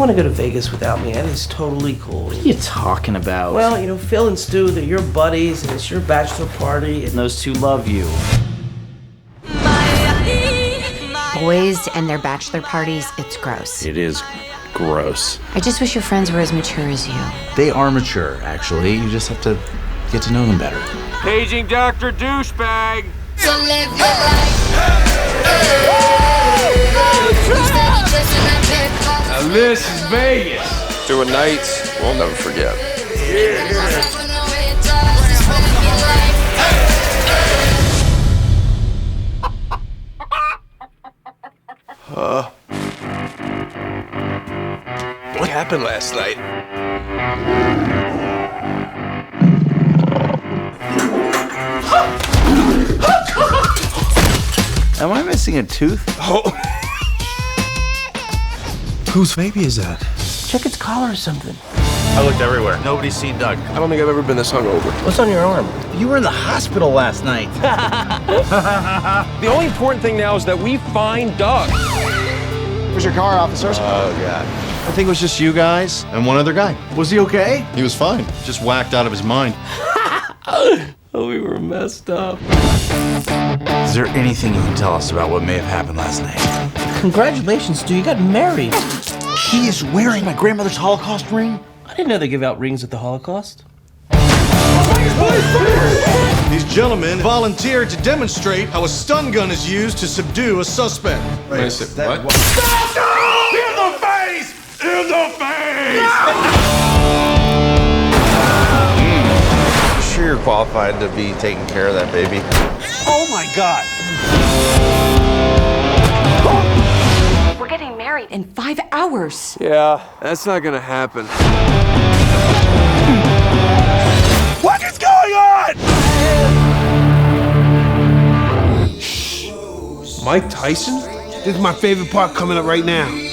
want to go to Vegas without me, that is totally cool. What are you talking about? Well, you know, Phil and Stu, they're your buddies, and it's your bachelor party. And those two love you. Boys and their bachelor parties, it's gross. It is gross. I just wish your friends were as mature as you. They are mature, actually. You just have to get to know them better. Paging Dr. Douchebag. So live your life. Now Vegas. Two a night we'll never forget. Uh, what happened last night? Am I missing a tooth? Oh. Whose baby is that? check its collar or something. I looked everywhere. Nobody's seen Doug. I don't think I've ever been this hungover. What's on your arm? You were in the hospital last night. The only important thing now is that we find Doug. Where's your car, officers? Oh, God. I think it was just you guys and one other guy. Was he okay? He was fine. Just whacked out of his mind. Oh, we were messed up. Is there anything you can tell us about what may have happened last night? Congratulations, dude, you got married. She is wearing my grandmother's Holocaust ring? I didn't know they give out rings at the Holocaust. These gentlemen volunteered to demonstrate how a stun gun is used to subdue a suspect. Wait a second, what? In the face! In the face! Hmm. sure you're qualified to be taking care of that baby? Oh my God! We're getting married in five hours. Yeah, that's not gonna happen. What is going on? Mike Tyson? This is my favorite part coming up right now.